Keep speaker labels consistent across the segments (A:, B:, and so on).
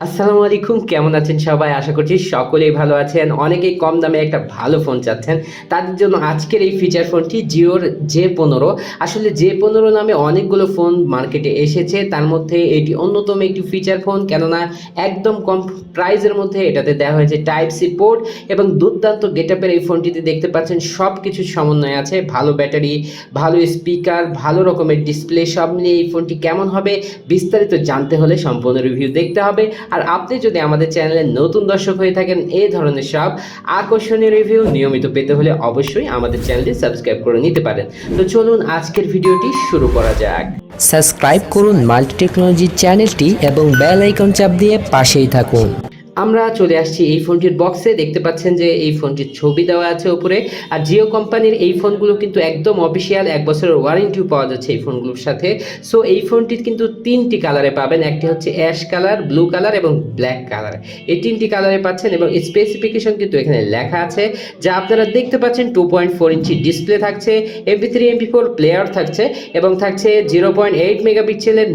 A: আসসালামু আলাইকুম, কেমন আছেন সবাই? আশা করছি সকলেই ভালো আছেন। অনেকেই কম দামে একটা ভালো ফোন চাচ্ছেন। তাদের জন্য আজকের এই ফিচার ফোনটি জিওর জে পনেরো আসলে জে পনেরো নামে অনেকগুলো ফোন মার্কেটে এসেছে। তার মধ্যে এটি অন্যতম একটি ফিচার ফোন কেননা একদম কম প্রাইজের মধ্যে এটাতে দেওয়া হয়েছে টাইপ সি পোর্ট এবং দুর্দান্ত গেটআপের এই ফোনটিতে দেখতে পাচ্ছেন সব কিছু সমন্বয় আছে। ভালো ব্যাটারি, ভালো স্পিকার ভালো রকমের ডিসপ্লে সব নিয়ে এই ফোনটি কেমন হবে বিস্তারিত জানতে হলে সম্পূর্ণ রিভিউ দেখতে হবে। আর আপনি যদি আমাদের চ্যানেলে নতুন দর্শক হয়ে থাকেন, এই ধরনের সব আকর্ষণীয় রিভিউ নিয়মিত পেতে হলে অবশ্যই আমাদের চ্যানেলটি সাবস্ক্রাইব করে নিতে পারেন। তো চলুন আজকের ভিডিওটি শুরু করা যাক।
B: সাবস্ক্রাইব করুন মাল্টি টেকনোলজি চ্যানেলটি এবং বেল আইকন চাপ দিয়ে পাশেই থাকুন।
A: আমরা চলে আসছি এই ফোনটির বক্সে দেখতে পাচ্ছেন যে এই ফোনটির ছবি দেওয়া আছে উপরে আর জিও কোম্পানির এই ফোনগুলো কিন্তু একদম অফিসিয়াল এক বছরের ওয়ারেন্টিও পাওয়া যাচ্ছে এই ফোনগুলোর সাথে। সো এই ফোনটির কিন্তু তিনটি কালারে পাবেন। একটি হচ্ছে অ্যাশ কালার ব্লু কালার এবং ব্ল্যাক কালার এই তিনটি কালারে পাচ্ছেন এবং স্পেসিফিকেশন কিন্তু এখানে লেখা আছে, যা আপনারা দেখতে পাচ্ছেন two point four inch display থাকছে MP three MP four player থাকছে এবং থাকছে জিরো পয়েন্ট এইট মেগা মেগাপিক্সেলের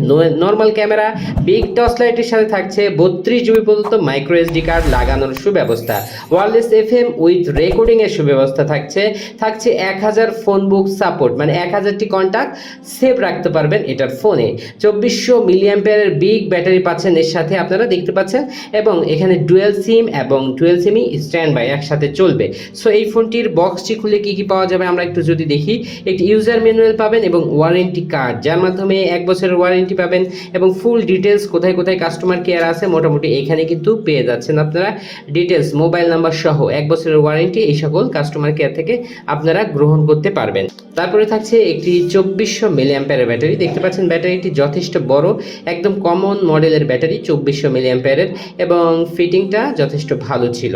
A: নর্মাল ক্যামেরা বিগ টস লাইটের সাথে থাকছে, বত্রিশ জিবি পর্যন্ত মাইক্রো এসডি কার্ড লাগানোর সুব্যবস্থা। ওয়ারলেস এফএম উইথ রেকর্ডিং এর সুব্যবস্থা থাকছে। থাকছে এক হাজার ফোন বুক সাপোর্ট মানে এক হাজারটি কন্ট্যাক্ট সেভ রাখতে পারবেন এটার ফোনে চব্বিশশো মিলিয়াম্পিয়ারের বিগ ব্যাটারি পাচ্ছেন এর সাথে আপনারা দেখতে পাচ্ছেন। এবং এখানে ডুয়েল সিম এবং ডুয়েল সিমই স্ট্যান্ড বাই একসাথে চলবে। সো এই ফোনটির বক্সটি খুলে কি কি পাওয়া যাবে আমরা একটু যদি দেখি। একটি ইউজার ম্যানুয়াল পাবেন এবং ওয়ারেন্টি কার্ড যার মাধ্যমে এক বছরের ওয়ারেন্টি পাবেন। এবং ফুল ডিটেলস কোথায় কোথায় কাস্টমার কেয়ার আছে, মোটামুটি এখানে কিন্তু পেয়ে যাচ্ছেন আপনারা। ডিটেলস মোবাইল নাম্বার সহ এক বছরের ওয়ারেন্টি এই সকল কাস্টমার কেয়ার থেকে আপনারা গ্রহণ করতে পারবেন। তারপরে থাকছে একটি চব্বিশশো মিলি অ্যাম্পায়ারের ব্যাটারি। দেখতে পাচ্ছেন ব্যাটারিটি যথেষ্ট বড়, একদম কমন মডেলের ব্যাটারি চব্বিশশো মিলি অ্যাম্পায়ারের এবং ফিটিংটা যথেষ্ট ভালো ছিল।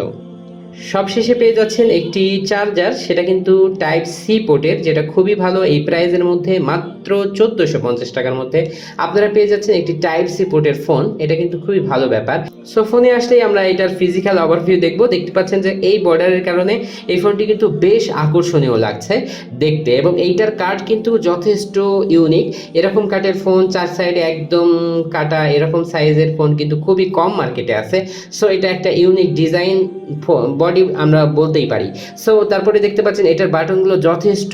A: সবশেষে পেয়ে যাচ্ছেন একটি চার্জার সেটা কিন্তু টাইপ সি পোর্টের যেটা খুবই ভালো। এই প্রাইজের মধ্যে মাত্র চোদ্দোশো পঞ্চাশ টাকার মধ্যে আপনারা পেয়ে যাচ্ছেন একটি টাইপ সি পোর্টের ফোন এটা কিন্তু খুবই ভালো ব্যাপার। সো ফোনে আসলেই আমরা এটার ফিজিক্যাল ওভারভিউ দেখব। দেখতে পাচ্ছেন যে এই বর্ডারের কারণে এই ফোনটি কিন্তু বেশ আকর্ষণীয় লাগছে দেখতে এবং এইটার কাঠ কিন্তু যথেষ্ট ইউনিক এরকম কাঠের ফোন চার সাইডে একদম কাটা, এরকম সাইজের ফোন কিন্তু খুবই কম মার্কেটে আছে। সো এটা একটা ইউনিক ডিজাইন বডি আমরা বলতেই পারি। সো তারপরে দেখতে পাচ্ছেন এটার বাটনগুলো যথেষ্ট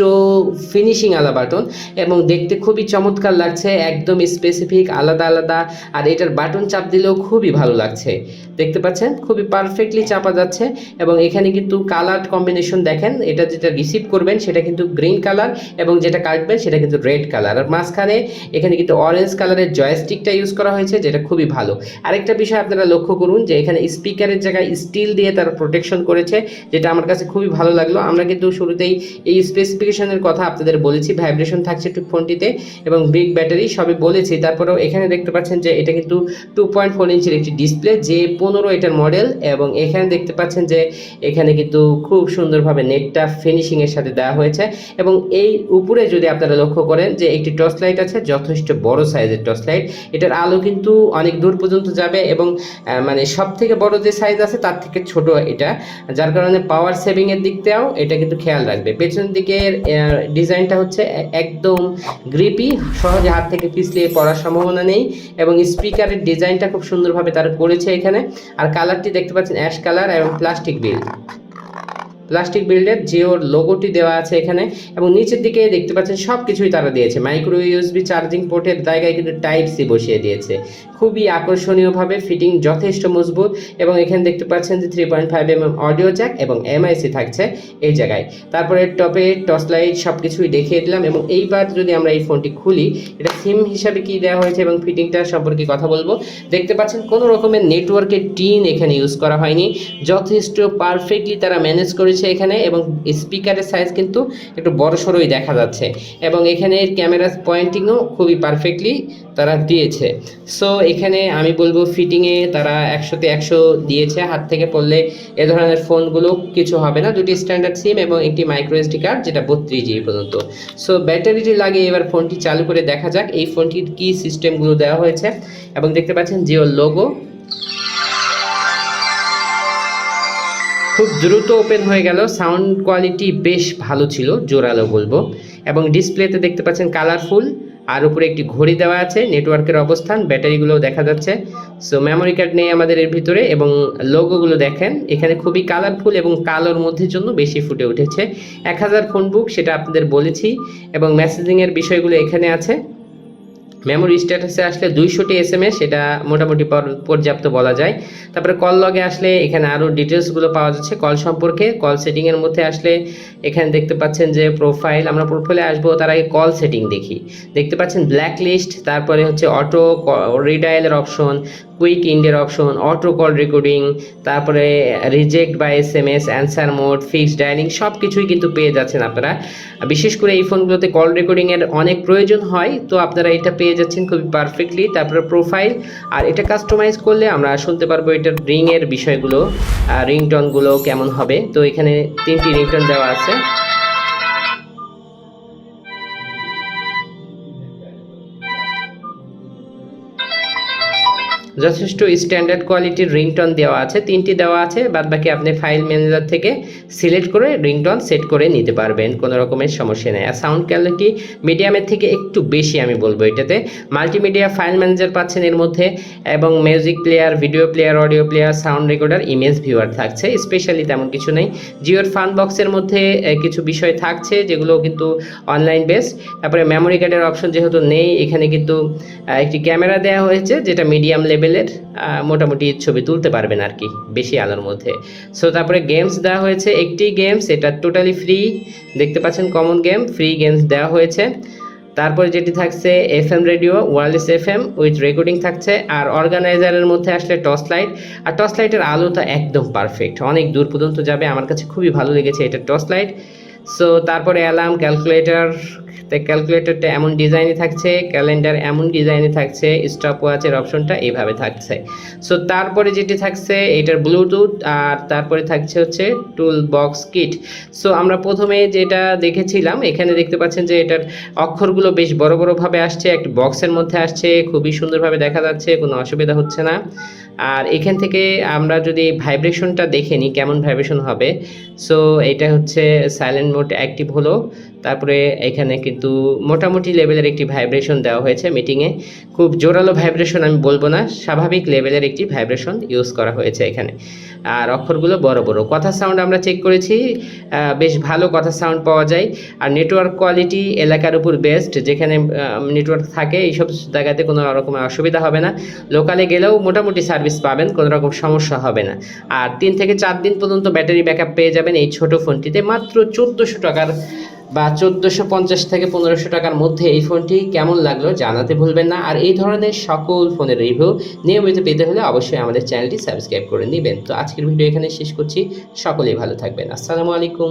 A: ফিনিশিং আলা বাটন এবং দেখতে খুবই চমৎকার লাগছে, একদম স্পেসিফিক আলাদা আলাদা, আর এটার বাটন চাপ দিলেও খুবই ভালো লাগছে। দেখতে পাচ্ছেন? খুবই পারফেক্টলি চাপা যাচ্ছে এবং এখানে কিন্তু কালার কম্বিনেশন দেখেন, এটা যেটা রিসিভ করবেন সেটা কিন্তু গ্রিন কালার এবং যেটা কাটবেন সেটা কিন্তু রেড কালার আর মাঝখানে এখানে কিন্তু অরেঞ্জ কালারের জয়স্টিকটা ইউজ করা হয়েছে, যেটা খুবই ভালো। আরেকটা বিষয় আপনারা লক্ষ্য করুন যে এখানে স্পিকারের জায়গায় স্টিল দিয়ে তারা প্রোটেকশন করেছে, যেটা আমার কাছে খুবই ভালো লাগল। আমরা কিন্তু শুরুতেই এই স্পেসিফিকেশনের কথা আপনাদের বলেছি ভাইব্রেশন থাকছে ফোনটিতে এবং বিগ ব্যাটারি সবই বলেছি। তারপরেও এখানে দেখতে পাচ্ছেন যে এটা কিন্তু টু পয়েন্ট ফোর ইঞ্চির একটি ডিসপ্লে যে পনেরো এটার মডেল এবং এখানে দেখতে পাচ্ছেন যে এখানে কিন্তু খুব সুন্দরভাবে নেটটা ফিনিশিংয়ের সাথে দেওয়া হয়েছে এবং এই উপরে যদি আপনারা লক্ষ্য করেন যে একটি টর্চ লাইট আছে, যথেষ্ট বড় সাইজের টর্চ লাইট এটার আলো কিন্তু অনেক দূর পর্যন্ত যাবে এবং মানে সব থেকে বড় যে সাইজ আছে তার থেকে ছোট এটা। যার কারণে পাওয়ার সেভিংয়ের এর দিক দিয়েও এটা কিন্তু খেয়াল রাখবে। পেছন দিকের ডিজাইনটা হচ্ছে একদম গ্রিপি সহজে হাত থেকে পিছলিয়ে পড়ার সম্ভাবনা নেই এবং স্পিকারের ডিজাইনটা খুব সুন্দরভাবে তারা করেছে এখানে। আর কালারটি দেখতে পাচ্ছেন অ্যাশ কালার এবং প্লাস্টিক বিল প্লাস্টিক বিল্ডের জিওর লোগোটি দেওয়া আছে এখানে এবং নিচের দিকে দেখতে পাচ্ছেন সব কিছুই তারা দিয়েছে। মাইক্রো ইউএসবি চার্জিং পোর্টের জায়গায় কিন্তু টাইপ সি বসিয়ে দিয়েছে। খুবই আকর্ষণীয়ভাবে ফিটিং যথেষ্ট মজবুত এবং এখানে দেখতে পাচ্ছেন যে three point five M M audio jack এবং এমআইসি থাকছে এই জায়গায়। তারপরে টপে টর্চ লাইট সব কিছুই দেখিয়ে দিলাম এবং এইবার যদি আমরা এই ফোনটি খুলি, এটা সিম হিসাবে কি দেওয়া হয়েছে এবং ফিটিংটা সম্পর্কে কথা বলব? দেখতে পাচ্ছেন কোনো রকমের নেটওয়ার্কের টিন এখানে ইউজ করা হয়নি। যথেষ্ট পারফেক্টলি তারা ম্যানেজ করেছে এখানে এবং স্পিকারের সাইজ কিন্তু একটু বড় সড়োই দেখা যাচ্ছে এবং এখানে ক্যামেরা পয়েন্টিংও খুবই পারফেক্টলি তারা দিয়েছে। সো এখানে আমি বলব ফিটিংয়ে তারা একশোতে একশো দিয়েছে, হাত থেকে পড়লে এ ধরনের ফোনগুলো কিছু হবে না। দুটি স্ট্যান্ডার্ড সিম এবং একটি মাইক্রো এসডি কার্ড যেটা বত্রিশ জিবি পর্যন্ত। সো ব্যাটারিটি লাগিয়ে এবার ফোনটি চালু করে দেখা যাক। এই ফোনটির কি সিস্টেমগুলো দেওয়া হয়েছে এবং দেখতে পাচ্ছেন জিওর লোগো খুব দ্রুত ওপেন হয়ে গেল। সাউন্ড কোয়ালিটি বেশ ভালো ছিল, জোরালো বলব। এবং ডিসপ্লেতে দেখতে পাচ্ছেন কালারফুল আর উপরে একটি ঘড়ি দেওয়া আছে নেটওয়ার্কের অবস্থান, ব্যাটারিগুলোও দেখা যাচ্ছে। সো মেমোরি কার্ড নেই আমাদের এর ভিতরে, এবং লোগোগুলো দেখেন, এখানে খুবই কালারফুল এবং কালোর মধ্যে জন্য বেশি ফুটে উঠেছে। এক হাজার ফোন বুক সেটা আপনাদের বলেছি, এবং মেসেজিংয়ের বিষয়গুলো এখানে আছে। মেমোরি স্ট্যাটাসে আসলে দুইশোটি এস এম এস সেটা মোটামুটি পর- পর্যাপ্ত বলা যায়। তারপরে কল লগে আসলে এখানে আরও ডিটেলসগুলো পাওয়া যাচ্ছে কল সম্পর্কে। কল সেটিংয়ের মধ্যে আসলে এখানে দেখতে পাচ্ছেন যে প্রোফাইল আমরা প্রোফাইলে আসব, তার আগে কল সেটিং দেখি। দেখতে পাচ্ছেন ব্ল্যাক লিস্ট তারপরে হচ্ছে অটো রিডায়ালের অপশন কুইক ইন্ডিয়ার অপশন অটো কল রেকর্ডিং তারপরে reject by S M S answer mode fixed dialing সব কিছুই কিন্তু পেয়ে যাচ্ছেন আপনারা। বিশেষ করে এই ফোনগুলোতে কল রেকর্ডিংয়ের অনেক প্রয়োজন হয়, তো আপনারা এটা পেয়ে যাচ্ছেন খুবই পারফেক্টলি তারপরে প্রোফাইল আর এটা কাস্টমাইজ করলে আমরা শুনতে পারব এটার রিংয়ের বিষয়গুলো রিংটনগুলো কেমন হবে। তো এখানে তিনটি রিংটন দেওয়া আছে। যথেষ্ট স্ট্যান্ডার্ড কোয়ালিটির রিংটন দেওয়া আছে, তিনটি দেওয়া আছে বাদ বাকি আপনি ফাইল ম্যানেজার থেকে সিলেক্ট করে রিংটন সেট করে নিতে পারবেন, কোনো রকমের সমস্যা নেই। আর সাউন্ড কোয়ালিটি মিডিয়ামের থেকে একটু বেশি আমি বলব এটাতে। মাল্টিমিডিয়া ফাইল ম্যানেজার পাচ্ছেন এর মধ্যে, এবং music player video player audio player sound recorder image viewer থাকছে স্পেশালি তেমন কিছু নেই। জিওর ফান বক্সের মধ্যে কিছু বিষয় থাকছে, যেগুলো কিন্তু অনলাইন বেসড তারপরে মেমোরি কার্ডের অপশন যেহেতু নেই, এখানে কিন্তু একটি ক্যামেরা দেওয়া হয়েছে, যেটা মিডিয়াম লেভেলের মোটামুটি ছবি তুলতে পারবেন আর কি, বেশি আলোর মধ্যে। সো তারপরে গেমস দেওয়া হয়েছে, একটি গেমস এটা টোটালি ফ্রি দেখতে পাচ্ছেন কমন গেম ফ্রি গেমস দেওয়া হয়েছে। তারপরে যেটি থাকছে F M radio wireless F M with recording থাকছে, আর অর্গানাইজারের মধ্যে আসলে টর্চ লাইট আর টর্চ লাইটের আলোটা একদম পারফেক্ট অনেক দূর পর্যন্ত যাবে, আমার কাছে খুবই ভালো লেগেছে এটা টর্চ লাইট সো তারপরে অ্যালার্ম ক্যালকুলেটর ক্যালকুলেটরটা এমন ডিজাইনে থাকছে ক্যালেন্ডার এমন ডিজাইনে থাকছে স্টপ ওয়াচের অপশনটা এইভাবে থাকছে। সো তারপরে যেটি থাকছে, এটার ব্লুটুথ আর তারপরে থাকছে হচ্ছে টুল বক্স কিট সো আমরা প্রথমে যেটা দেখেছিলাম, এখানে দেখতে পাচ্ছেন যে এটার অক্ষরগুলো বেশ বড় বড়ভাবে আসছে, একটা বক্সের মধ্যে আসছে, খুবই সুন্দরভাবে দেখা যাচ্ছে, কোনো অসুবিধা হচ্ছে না। আর এখান থেকে আমরা যদি ভাইব্রেশনটা দেখে নিই, কেমন ভাইব্রেশন হবে। সো এটা হচ্ছে সাইলেন্ট মোড অ্যাক্টিভ হলো। তারপরে এখানে কিন্তু মোটামুটি লেভেলের একটি ভাইব্রেশন দেওয়া হয়েছে মিটিংয়ে খুব জোরালো ভাইব্রেশন আমি বলব না, স্বাভাবিক লেভেলের একটি ভাইব্রেশন ইউজ করা হয়েছে এখানে। আর অক্ষরগুলো বড় বড়। কথা সাউন্ড আমরা চেক করেছি বেশ ভালো কথা সাউন্ড পাওয়া যায়। আর নেটওয়ার্ক কোয়ালিটি এলাকার উপর বেস্ট যেখানে নেটওয়ার্ক থাকে, এইসব জায়গাতে কোনো রকমের অসুবিধা হবে না। লোকালে গেলেও মোটামুটি সার্ভিস পাবেন, কোনো রকম সমস্যা হবে না। আর তিন থেকে চার দিন পর্যন্ত ব্যাটারি ব্যাকআপ পেয়ে যাবেন এই ছোট ফোনটিতে মাত্র চোদ্দোশো টাকার বা চোদ্দোশো পঞ্চাশ থেকে পনেরোশো টাকার মধ্যে এই ফোনটি কেমন লাগল জানাতে ভুলবেন না। আর এই ধরনের সকল ফোনের রিভিউ নিয়মিত পেতে হলে অবশ্যই আমাদের চ্যানেলটি সাবস্ক্রাইব করে নেবেন। তো আজকের ভিডিও এখানে শেষ করছি। সকলেই ভালো থাকবেন। আসসালামু আলাইকুম।